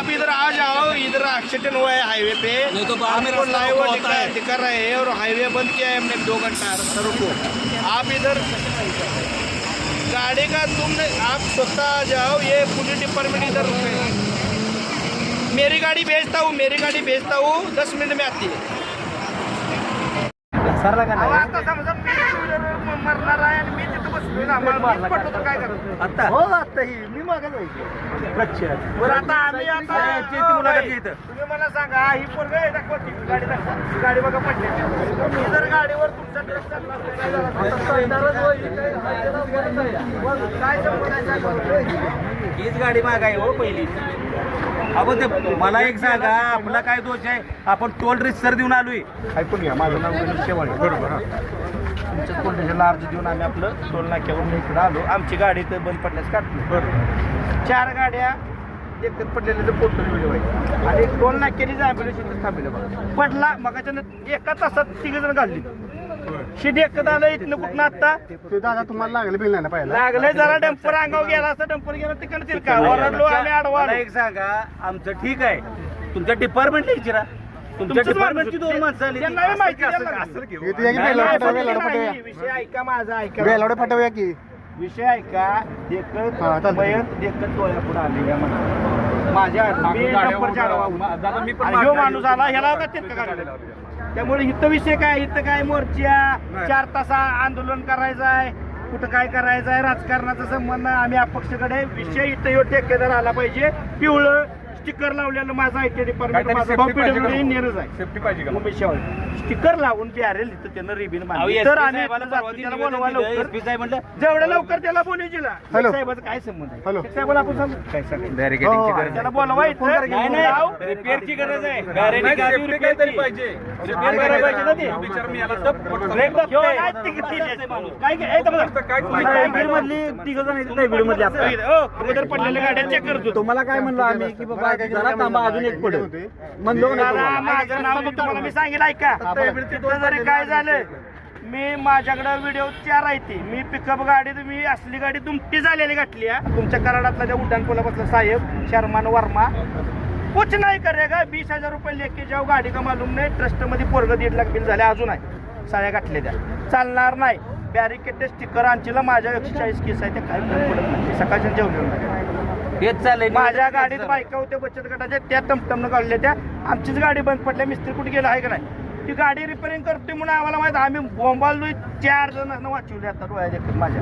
आप इधर आ जाओ इधर एक्सीडेंट हुआ है हाईवे पे। तो लाइव दिखा रहे हैं और हाईवे बंद किया है हमने दो घंटा सरों को आप इधर गाड़ी का तुम आप स्वतः आ जाओ ये पुलिस डिपार्टमेंट इधर रुके मेरी गाड़ी भेजता हूँ मेरी गाड़ी भेजता हूँ दस मिनट में आती है। सर लगा आता समजा मरणार आता? हो आता ही मी मागे जायची. बरं आता आम्ही आता याची ती मुलाखत घे इथं. तुम्ही मला सांगा ही पोरग आहे दाखवा ती गाडी दाखवा. ही गाडी बघा पडली. मी जर गाडीवर तुमचा ट्रक चालला असता, काय झालं? असतं? काय संबंध हीच गाडी मागाय हो पहिली. अहो ते मला एक सांगा आपला काय दोष आहे? आपण टोल रिसर देऊन आलोय. ऐकून घ्या माझं नाव गणेश शेवाळे बरोबर तुमच्या पोलिसाला अर्ज देऊन आम्ही आपलं टोल नाक्यावरून इकडं आलो. आमची गाडी तर बंद पडल्यास काढली बरोबर चार गाड्या एकच पडलेले व्हिडिओ आहे आणि टोल नाक्याने ॲम्ब्युलन्स इथं थांबलेलं बघा. पडला मगाच्या एका तासात तिघ जण काढली शिडी एकत आलं इथनं कुठं आता? दादा तुम्हाला लागले बिल नाही ना पाहिजे लागलंय जरा डंपर अंगावर गेला असता डंपर गेला तिकडे का ओरडलो आम्ही आडवा एक सांगा आमचं ठीक आहे. तुमच्या डिपार्टमेंटला विचारा तुमच्या डिपार्टमेंटची. दोन माणसं आली. त्यांना बी माहिती नाही. विषय ऐका माझा ऐका. बेलावडे फाटवूया की? विषय ऐका देखत हा, चालतंय. मयत देखत डोळ्या पुढे आले या मला माझ्या मी आडवा आणि ह्यो माणूस आला ह्याला का तितका काढलेला त्यामुळे इथं विषय काय? इथं काय? मोर्चा चार तास आंदोलन करायचं आहे कुठं काय करायचं आहे राजकारणाचा संबंध आम्ही अपक्षकडे विषय इथं ह्यो ठेकेदार आला पाहिजे. पिवळं स्टिकर लावलेलं माझं आय टी डिपार्टमेंट माझा भाऊ PWD इंजिनियरच आहे. सेफ्टी पाहिजे का? मुंबई शेवाळ. स्टिकर लावून बॅरेल इथं त्यानं रिबिन बांधली. तर आम्ही त्याला बोलवा लवकर. जेवढं लवकर त्याला हॅलो. साहेबाचा काय संबंध आहे? हॅलो. साहेबाला आपण सांगू? काय बॅरिकेडिंगची हो, गरज त्याला आहे. बोलवा इथं. लाव. रिपेअरची गरज आहे. काहीतरी पाहिजे. करायला पाहिजे. ना ते. तिकीट माणूस. काय काय? ए, थांबा, थांबा. नाही, बीडमधली तिघं जण आता. हो, अगोदर पडलेल्या गाड्या चेक करतो तुम्हाला काय म्हणलं आम्ही की बाबा जरा थांबा अजून एक म्हणलो? माझं नाव मी तुम्हाला मी सांगेल ऐका. तिथं जरी काय झालं? मी माझ्याकडे व्हिडिओ चार आहे ती. मी पिकअप गाडी मी असली गाडी दुमटी झालेली घातली तुमच्या कराडातला त्या उड्डाण पुलापासला साहेब शर्मान वर्मा. कुछ नाही करेगा. बीस हजार रुपये लेके जाऊ. गाडी का मालूम नाही. ट्रस्टमध्ये पोरग दीड लाख बिल झाले. अजून आहे. साड्या घातल्या त्या. चालणार नाही. बॅरिकेड स्टिकर आणशीला. माझ्या एकशे चाळीस केस आहे ते फरक पडत नाही. सकाळच्या जेवलेलं नाही. हेच चाललंय माझ्या गाडीत बायका होत्या बचत गटाच्या त्या टमटमनं काढल्या त्या. आमचीच गाडी बंद पडल्या मिस्त्री कुठे गेला आहे का नाही? ती गाडी रिपेअरिंग करते म्हणून आम्हाला माहीत आम्ही बोंबाललोय चार जणांना वाचवले आता डोळ्या देखत माझ्या.